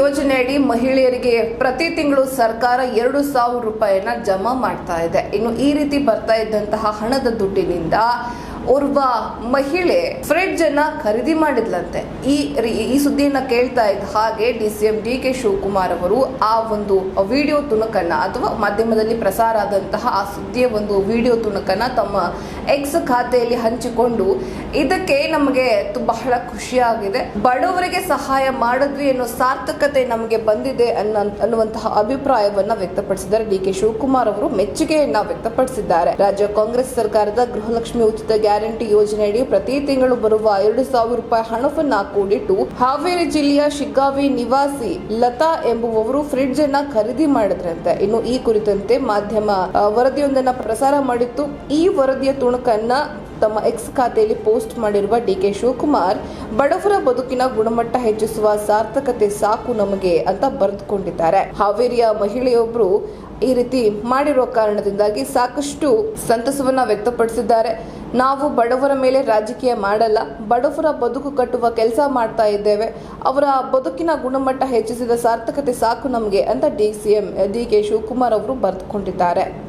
ಯೋಜನೆಯಡಿ ಮಹಿಳೆಯರಿಗೆ ಪ್ರತಿ ತಿಂಗಳು ಸರ್ಕಾರ ಎರಡು ಸಾವಿರ ರೂಪಾಯಿನ ಜಮಾ ಮಾಡ್ತಾ ಇದೆ. ಇನ್ನು ಈ ರೀತಿ ಬರ್ತಾ ಇದ್ದಂತಹ ಹಣದ ದುಡ್ಡಿನಿಂದ ಓರ್ವ ಮಹಿಳೆ ಫ್ರಿಡ್ಜ್ ಅನ್ನ ಖರೀದಿ ಮಾಡಿದ್ಲಂತೆ. ಈ ಈ ಸುದ್ದಿಯನ್ನ ಕೇಳ್ತಾ ಇದ್ದ ಹಾಗೆ D C M D K Shivakumar ಅವರು ಆ ಒಂದು ವಿಡಿಯೋ ತುಣುಕನ್ನ ಅಥವಾ ಮಾಧ್ಯಮದಲ್ಲಿ ಪ್ರಸಾರ ಆದಂತಹ ಆ ಸುದ್ದಿಯ ಒಂದು ವಿಡಿಯೋ ತುಣುಕನ್ನ ತಮ್ಮ ಎಕ್ಸ್ ಖಾತೆಯಲ್ಲಿ ಹಂಚಿಕೊಂಡು ಇದಕ್ಕೆ ನಮಗೆ ಬಹಳ ಖುಷಿಯಾಗಿದೆ. ಬಡವರಿಗೆ ಸಹಾಯ ಮಾಡಿದ್ವಿ ಅನ್ನೋ ಸಾರ್ಥಕತೆ ನಮಗೆ ಬಂದಿದೆ ಅನ್ನೋ, ಅನ್ನುವಂತಹ ಅಭಿಪ್ರಾಯವನ್ನ ವ್ಯಕ್ತಪಡಿಸಿದ್ದಾರೆ ಡಿ ಕೆ ಶಿವಕುಮಾರ್ ಅವರು. ಮೆಚ್ಚುಗೆಯನ್ನ ವ್ಯಕ್ತಪಡಿಸಿದ್ದಾರೆ. ರಾಜ್ಯ ಕಾಂಗ್ರೆಸ್ ಸರ್ಕಾರದ ಗೃಹಲಕ್ಷ್ಮಿ ಉಚಿತ ಗ್ಯಾರಂಟಿ ಯೋಜನೆಯಡಿ ಪ್ರತಿ ತಿಂಗಳು ಬರುವ ಎರಡು ಸಾವಿರ ರೂಪಾಯಿ ಹಣವನ್ನ ಕೂಡಿಟ್ಟು ಹಾವೇರಿ ಜಿಲ್ಲೆಯ ಶಿಗ್ಗಾವಿ ನಿವಾಸಿ ಲತಾ ಎಂಬುವವರು ಫ್ರಿಡ್ಜ್ ಅನ್ನ ಖರೀದಿ ಮಾಡಿದ್ರಂತೆ. ಇನ್ನು ಈ ಕುರಿತಂತೆ ಮಾಧ್ಯಮ ವರದಿಯೊಂದನ್ನ ಪ್ರಸಾರ ಮಾಡಿತ್ತು. ಈ ವರದಿಯ ತುಣುಕನ್ನ ತಮ್ಮ ಎಕ್ಸ್ ಖಾತೆಯಲ್ಲಿ ಪೋಸ್ಟ್ ಮಾಡಿರುವ ಡಿ ಕೆ ಶಿವಕುಮಾರ್, ಬಡವರ ಬದುಕಿನ ಗುಣಮಟ್ಟ ಹೆಚ್ಚಿಸುವ ಸಾರ್ಥಕತೆ ಸಾಕು ನಮಗೆ ಅಂತ ಬರೆದುಕೊಂಡಿದ್ದಾರೆ. ಹಾವೇರಿಯ ಮಹಿಳೆಯೊಬ್ಬರು ಈ ರೀತಿ ಮಾಡಿರುವ ಕಾರಣದಿಂದಾಗಿ ಸಾಕಷ್ಟು ಸಂತಸವನ್ನ ವ್ಯಕ್ತಪಡಿಸಿದ್ದಾರೆ. ನಾವು ಬಡವರ ಮೇಲೆ ರಾಜಕೀಯ ಮಾಡಲ್ಲ, ಬಡವರ ಬದುಕು ಕಟ್ಟುವ ಕೆಲಸ ಮಾಡ್ತಾ ಇದ್ದೇವೆ. ಅವರ ಬದುಕಿನ ಗುಣಮಟ್ಟ ಹೆಚ್ಚಿಸಿದ ಸಾರ್ಥಕತೆ ಸಾಕು ನಮಗೆ ಅಂತ D C M, D K Shivakumar ಅವರು ಬರೆದುಕೊಂಡಿದ್ದಾರೆ.